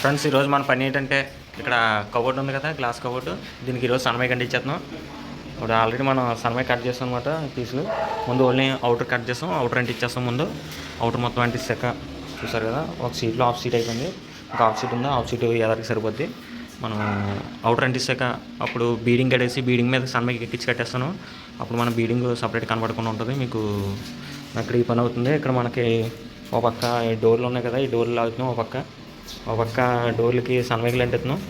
Friends ఈరోజు మన పని ఏంటంటే ఇక్కడ కబోర్డ్ ఉంది కదా గ్లాస్ కబోర్డ్. దీనికి ఈరోజు సన్మై కంటే ఇచ్చేస్తున్నాం ఇప్పుడు ఆల్రెడీ మనం సన్మై కట్ చేస్తాం అనమాట పీసులు. ముందు ఓన్లీ అవుటర్ కట్ చేస్తాం అవుటర్ అంటే ఇచ్చేస్తాం ముందు. అవుటర్ మొత్తం అంటే సెక చూసారు కదా ఒక సీట్లో ఆఫ్ సీట్ అయిపోయింది. ఒక ఆఫ్ సీట్ ఉంది? ఆఫ్ సీట్ ఎవరికి సరిపోద్ది. మనం అవుటర్ అంటిస్తాక అప్పుడు బీడింగ్ కట్టేసి బీడింగ్ మీద సన్మైకి ఎక్కించి కట్టేస్తాను. అప్పుడు మన బీడింగ్ సపరేట్ కనబడకుండా ఉంటుంది. మీకు అక్కడ ఈ పని అవుతుంది. ఇక్కడ మనకి ఒక పక్క ఈ డోర్లు ఉన్నాయి కదా ఈ డోర్లు లాగుతున్నాం ఒక పక్క. ఒక పక్క డోర్లకి సన్మైకులు ఎంటెత్తున్నాం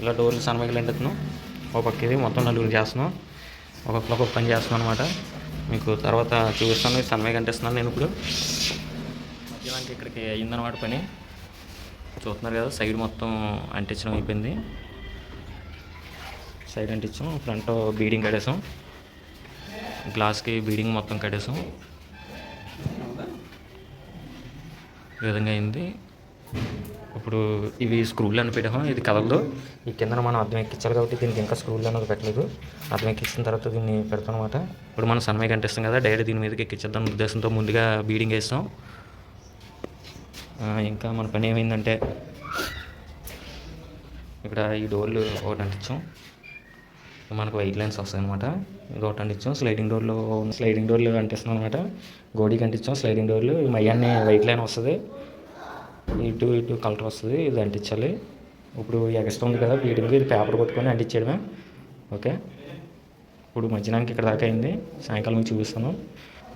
ఇలా డోర్లు సన్మైకులు ఎంటెత్తున్నాం ఒక పక్క ఇది మొత్తం నలుగురు చేస్తున్నాం ఒక్కొక్కరు ఒక్కొక్క పని చేస్తున్నాం అనమాట మీకు తర్వాత చూపిస్తాను. ఈ సన్మైక్ అంటిస్తున్నాను నేను ఇప్పుడు. మధ్యాహ్నానికి ఇక్కడికి అయ్యిందనమాట పని. చూస్తున్నారు కదా సైడ్ మొత్తం అంటించడం అయిపోయింది. సైడ్ అంటించాం. ఫ్రంట్ బీడింగ్ కడేసాం గ్లాస్కి బీడింగ్ మొత్తం కడేసాం ఈ విధంగా అయింది. ఇప్పుడు ఇవి స్క్రూలు అని పెట్టాము. ఇది కదలదు. ఈ కింద మనం అర్థం ఎక్కించాలి కాబట్టి దీనికి ఇంకా స్క్రూలు అనేది పెట్టలేదు. అర్థం ఎక్కించిన తర్వాత దీన్ని పెడతాం అనమాట ఇప్పుడు మనం సన్మై కనిపిస్తాం కదా డైరెక్ట్ దీని మీదకి ఎక్కించేద్దాం. ఉద్దేశంతో ముందుగా బీడింగ్ వేస్తాం. ఇంకా మన పని ఏమైందంటే ఇక్కడ ఈ డోర్లు ఒకటి అంటించాం. మనకు వైట్ లైన్స్ వస్తాయి అనమాట ఇది ఒకటి అంటించాం. స్లైడింగ్ డోర్లు స్లైడింగ్ డోర్లు అంటిస్తున్నాం అనమాట గోడీకి అంటించాం. స్లైడింగ్ డోర్లు మయ్యాన్ని వైట్ లైన్ వస్తుంది. ఇటు ఇటు కలర్ వస్తుంది ఇది అంటించాలి. ఇప్పుడు ఎగస్ట్రా ఉంది కదా బీడింగ్ ఇది పేపర్ కొట్టుకొని అంటించేయడమే. ఓకే? ఇప్పుడు మధ్యాహ్నానికి ఇక్కడ దాకా అయింది. సాయంకాలం మీకు చూపిస్తాను.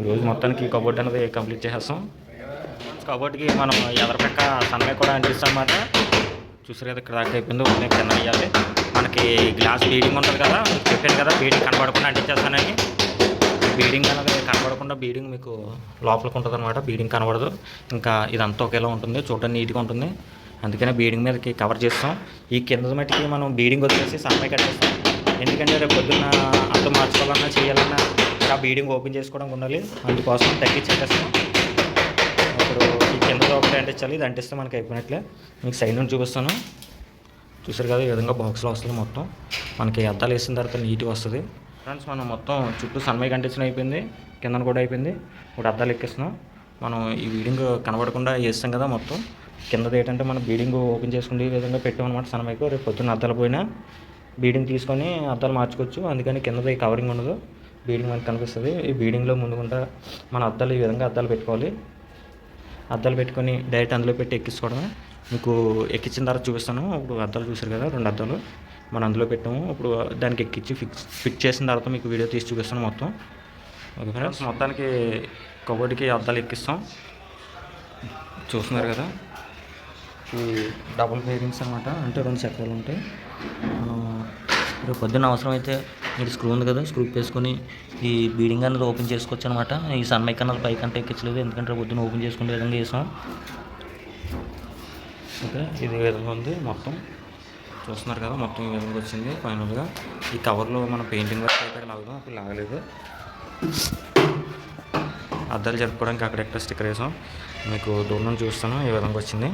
ఈరోజు మొత్తానికి కబోర్డ్ అనేది కంప్లీట్ చేసేస్తాం. కబోర్డ్కి మనం ఎదరి పక్క సన్నమే కూడా అంటిస్తాం అన్నమాట. చూసారు కదా ఇక్కడ దాకా అయిపోయింది. ఒకటే కింద వేయాలి. మనకి గ్లాస్ బీడింగ్ ఉంటుంది కదా చెప్పాను కదా బీడింగ్ కనబడకుండా అంటించేస్తానని. బీడింగ్ అనేది కనబడకుండా బీడింగ్ మీకు లోపలికి ఉంటుంది అనమాట బీడింగ్ కనబడదు. ఇంకా ఇదంతా ఒకేలా ఉంటుంది. చూడడానికి నీట్గా ఉంటుంది. అందుకనే బీడింగ్ మీదకి కవర్ చేస్తాం. ఈ కింద మట్టికి మనం బీడింగ్ వదిలేసి సమ్మె కట్టేస్తాం ఎందుకంటే రేపు పొద్దున్న అంత మార్చుకోవాలన్నా చేయాలన్నా ఆ బీడింగ్ ఓపెన్ చేసుకోవడం ఉండాలి. అందుకోసం తగ్గించేస్తాం ఇప్పుడు ఈ కింద ఒకటి అంటించాలి. ఇది అంటిస్తే మనకి అయిపోయినట్లే. మీకు సైడ్ నుండి చూపిస్తాను. చూసారు కదా ఈ విధంగా బాక్స్లో వస్తుంది మొత్తం. మనకి అద్దాలు వేసిన తర్వాత నీట్గా వస్తుంది. ఫ్రెండ్స్ మనం మొత్తం చుట్టూ సన్మై కండిషన్ అయిపోయింది. కిందన కూడా అయిపోయింది. ఇప్పుడు అద్దాలు ఎక్కిస్తున్నాం. మనం ఈ బీడింగ్ కనబడకుండా వేస్తాం కదా మొత్తం. కిందది ఏంటంటే మనం బీడింగ్ ఓపెన్ చేసుకునే విధంగా పెట్టామన్నమాట సన్మైకు రేపు పొద్దున్న అద్దాలు పోయినా బీడింగ్ తీసుకొని అద్దాలు మార్చుకోవచ్చు. అందుకని కిందది కవరింగ్ ఉండదు. బీడింగ్ మనకు కనిపిస్తుంది. ఈ బీడింగ్లో ముందుకుంటా మన అద్దాలు ఈ విధంగా అద్దాలు పెట్టుకోవాలి. అద్దాలు పెట్టుకొని డైరెక్ట్ అందులో పెట్టి ఎక్కించుకోవడమే. మీకు ఎక్కించిన తర్వాత చూపిస్తాను. ఇప్పుడు అద్దాలు చూసారు కదా రెండు అద్దాలు. మనం అందులో పెట్టాము. ఇప్పుడు దానికి ఎక్కించి ఫిక్స్ ఫిట్ చేసిన తర్వాత మీకు వీడియో తీసి చూపిస్తాను మొత్తం. ఓకే ఫ్రెండ్స్ మొత్తానికి కబోర్డ్కి అద్దాలు ఎక్కిస్తాం. చూస్తున్నారు కదా. ఈ డబుల్ బేరింగ్స్ అనమాట అంటే రెండు చక్రాలు ఉంటాయి. మనం రేపు పొద్దున్న అవసరం అయితే మీరు స్క్రూ ఉంది కదా స్క్రూ వేసుకొని ఈ బీడింగ్ అనేది ఓపెన్ చేసుకోవచ్చు అనమాట ఈ సన్మైక్ అన్నది పైకి అంటే ఎక్కించలేదు. ఎందుకంటే రేపు పొద్దున్న ఓపెన్ చేసుకునే విధంగా వేసాం ఓకే ఇది విధంగా ఉంది మొత్తం. చూస్తున్నారు కదా మొత్తం ఈ విధంగా వచ్చింది ఫైనల్గా. ఈ కవర్లో మనం పెయింటింగ్ వర్క్ అయితే లాగుదాం అప్పుడు లాగలేదు అద్దాలు జరుపుకోవడానికి అక్కడెక్కడ స్టిక్కర్ వేసాం. మీకు దూరం చూస్తాను ఈ విధంగా వచ్చింది.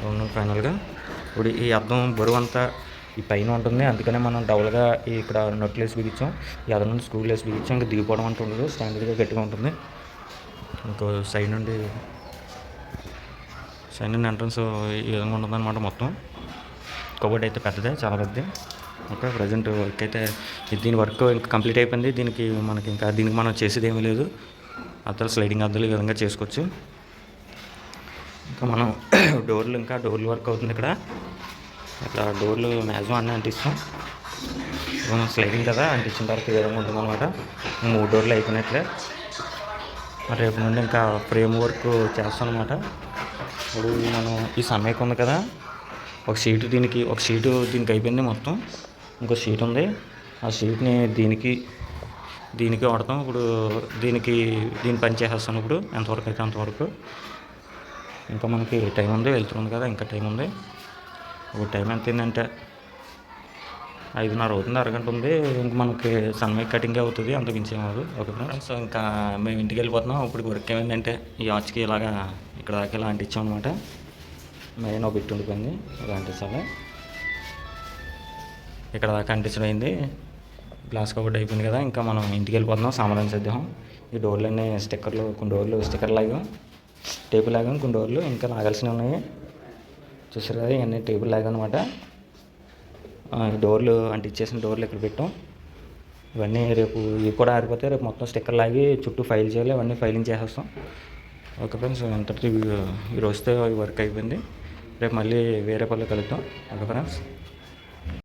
దూరం ఫైనల్గా. ఇప్పుడు ఈ అద్దం బరువు అంతా ఈ పైన ఉంటుంది. అందుకనే మనం డబుల్గా ఇక్కడ నొట్లు వేసి బిగించాం. ఈ అద్దం నుండి స్క్రూలు వేసి బిగించాం. ఇంకా దిగిపోవడం అంటూ ఉండదు. స్టాండర్డ్గా గట్టిగా ఉంటుంది. ఇంకో సైడ్ నుండి సైడ్ నుండి ఎంట్రన్స్ ఈ విధంగా ఉంటుంది అనమాట మొత్తం. కబోర్డ్ అయితే పెద్దదే చాలా పెద్దది. ఓకే ప్రజెంట్ వర్క్ అయితే దీని వర్క్ ఇంకా కంప్లీట్ అయిపోయింది. దీనికి మనకి ఇంకా దీనికి మనం చేసేది ఏమీ లేదు. అద్దలు స్లైడింగ్ అద్దలు ఈ విధంగా చేసుకోవచ్చు. ఇంకా మనం డోర్లు ఇంకా డోర్లు వర్క్ అవుతుంది ఇక్కడ. ఇట్లా డోర్లు మ్యాక్సిమం అన్నీ అంటిస్తాం. మనం స్లైడింగ్ కదా అంటించిన తర్వాత ఈ విధంగా ఉంటుంది అనమాట మూడు డోర్లు అయిపోయినట్లే. రేపు నుండి ఇంకా ఫ్రేమ్ వర్క్ చేస్తాం అనమాట ఇప్పుడు మనం ఈ సమ్మెక్ ఉంది కదా ఒక సీటు దీనికి ఒక షీటు దీనికి అయిపోయింది మొత్తం. ఇంకో షీట్ ఉంది. ఆ షీట్ని దీనికి దీనికి వాడతాం. ఇప్పుడు దీనికి దీని పని చేసేస్తాను ఇప్పుడు. ఎంతవరకు అయితే అంతవరకు. ఇంకా మనకి టైం ఉంది. వెళ్తుంది కదా ఇంకా టైం ఉంది. ఇప్పుడు టైం ఎంత ఏంటంటే ఐదున్నర అవుతుంది. అరగంట ఉంది. ఇంక మనకి సన్మైక్ కటింగ్ అవుతుంది. అంత మించి ఏం ఓకే ఫ్రెండ్స్. సో ఇంకా మేము ఇంటికి వెళ్ళిపోతున్నాం. ఇప్పుడు వర్క్ ఏమైందంటే ఈ వాచ్కి ఇలాగా ఇక్కడ దాకా ఇలా అంటించాం అనమాట మెయిన్ ఒక బిట్ ఉండిపోయింది. ఇలా అంటించాలి ఇక్కడ దాకా అంటించడం అయింది. గ్లాస్ కబోర్డ్ అయిపోయింది కదా ఇంకా మనం ఇంటికి వెళ్ళిపోతున్నాం. సామాన్ చేద్దాం ఈ డోర్లన్నీ స్టిక్కర్లు కొన్ని డోర్లు స్టిక్కర్ లాగాం టేబుల్ లాగాం కొన్ని డోర్లు ఇంకా లాగాల్సినవి ఉన్నాయి. చూసారు కదా ఇవన్నీ టేబుల్ లాగా అనమాట డోర్లు అంటే ఇచ్చేసిన డోర్లు ఇక్కడ పెట్టాం. ఇవన్నీ రేపు ఇవి కూడా ఆరిపోతే రేపు మొత్తం స్టిక్కర్ లాగి చుట్టూ ఫైల్ చేయాలి. ఇవన్నీ ఫైలింగ్ చేసేస్తాం. ఓకే ఫ్రెండ్స్ అంతటి ఈ రోజుతో వర్క్ అయిపోయింది. రేపు మళ్ళీ వేరే పనులు కలుద్దాం. Okay friends?